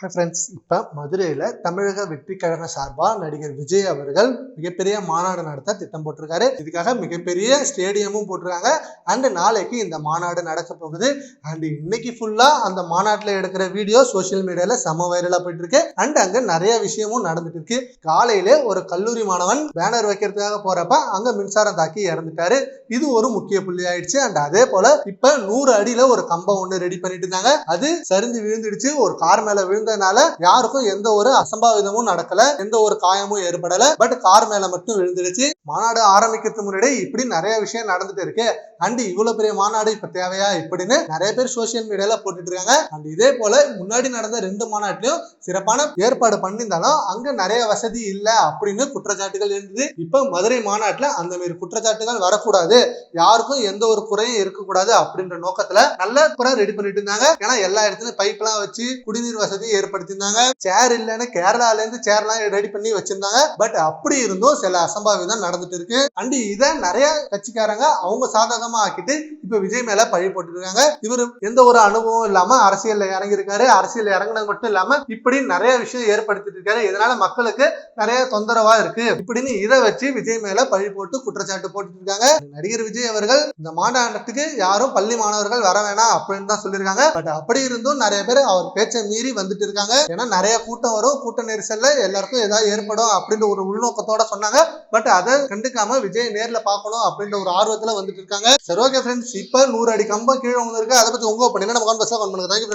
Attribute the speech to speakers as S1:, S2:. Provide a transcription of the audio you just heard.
S1: Friends இப்போ மதுரையில் தமிழக வெற்றி கழக சார்பாக நடிகர் விஜய் அவர்கள் மிகப்பெரிய மாநாடு நடத்த திட்டம் போட்டிருக்காரு. இதுக்காக மிகப்பெரிய ஸ்டேடியமும் போட்டிருக்காங்க. அண்ட் நாளைக்கு இந்த மாநாடு நடக்க போகுது. அண்ட் இன்னைக்கு ஃபுல்லாக அந்த மாநாட்டில் எடுக்கிற வீடியோ சோஷியல் மீடியாவில் செம வைரலாக போயிட்டு இருக்கு அண்ட் அங்கே நிறைய விஷயமும் நடந்துட்டு இருக்கு. காலையில ஒரு கல்லூரி மாணவன் பேனர் வைக்கிறதுக்காக போறப்ப அங்கே மின்சாரம் தாக்கி இறந்துட்டாரு. இது ஒரு முக்கிய புள்ளி ஆயிடுச்சு. அண்ட் அதே போல இப்போ நூறு அடியில் ஒரு கம்பம் ஒன்று ரெடி பண்ணிட்டு இருந்தாங்க அது சரிஞ்சு விழுந்துடுச்சு. ஒரு கார் மேலே விழுந்து விழுந்ததுனால யாருக்கும் எந்த ஒரு அசம்பாவிதமும் நடக்கல எந்த ஒரு காயமும் ஏற்படல. பட் கார் மேல மட்டும் விழுந்துடுச்சு. மாநாடு ஆரம்பிக்கிறதுக்கு முன்னாடி இப்படி நிறைய விஷயம் நடந்துட்டு இருக்கு. அண்ட் இவ்வளவு பெரிய மாநாடு இப்ப தேவையா இப்படின்னு நிறைய பேர் சோசியல் மீடியால போட்டுட்டு இருக்காங்க. அண்ட் இதே போல முன்னாடி நடந்த ரெண்டு மாநாட்டிலும் சிறப்பான ஏற்பாடு பண்ணியிருந்தாலும் அங்க நிறைய வசதி இல்ல அப்படின்னு குற்றச்சாட்டுகள் இருந்தது. இப்ப மதுரை மாநாட்டுல அந்த மாதிரி குற்றச்சாட்டுகள் வரக்கூடாது. யாருக்கும் எந்த ஒரு குறையும் இருக்கக்கூடாது அப்படின்ற நோக்கத்துல நல்ல குறை ரெடி பண்ணிட்டு இருந்தாங்க. ஏன்னா எல்லா இடத்துலயும் பைப் எல்லாம் வச்சு குடிநீர் வசதி ஏற்படுத்தியிருந்தாங்க. சேர் இல்லைன்னு கேரளால இருந்து சேர் எல்லாம் ரெடி பண்ணி வச்சிருந்தாங்க. பட் அப்படி இருந்தும் சில அசம்பாவிதம் நடந்துட்டு இருக்கு. அண்ட் இதை நிறைய கட்சிக்காரங்க அவங்க சாதகமா ஆக்கிட்டு இப்ப விஜய் மேல பழி போட்டுருக்காங்க. இருக்காங்க இவர் எந்த ஒரு அனுபவம் இல்லாம அரசியல்ல இறங்கி இருக்காரு அரசியல் இறங்குனது மட்டும் இல்லாம இப்படி நிறைய விஷயம் ஏற்படுத்திட்டு இருக்காரு. இதனால மக்களுக்கு நிறைய தொந்தரவா இருக்கு. இப்படின்னு இதை வச்சு விஜய் மேல பழி போட்டு குற்றச்சாட்டு போட்டு இருக்காங்க. நடிகர் விஜய் அவர்கள் இந்த மாநாட்டத்துக்கு யாரும் பள்ளி மாணவர்கள் வர வேணாம் அப்படின்னு தான் சொல்லியிருக்காங்க. பட் அப்படி இருந்தும் நிறைய பேர் அவர் பேச்சை மீறி வந்துட்டு இருக்காங்க. ஏன்னா நிறைய கூட்டம் வரும். கூட்ட நெரிசல்ல எல்லாருக்கும் ஏதாவது ஏற்படும் அப்படின்ற ஒரு உள்நோக்கத்தோட சொன்னாங்க. பட் அதை கண்டுக்காம விஜய் நேர்ல பார்க்கணும் அப்படின்ற ஒரு ஆர்வத்துல வந்துட்டு இருக்காங்க. சரி ஓகே ஃப்ரெண்ட்ஸ் இப்ப நூறு அடி கம்பம் கீழே வந்திருக்கு அதை பத்தி உங்க பண்ணி நம்ம கான்பஸ்ல பண்ணுங்க. தேங்க்யூ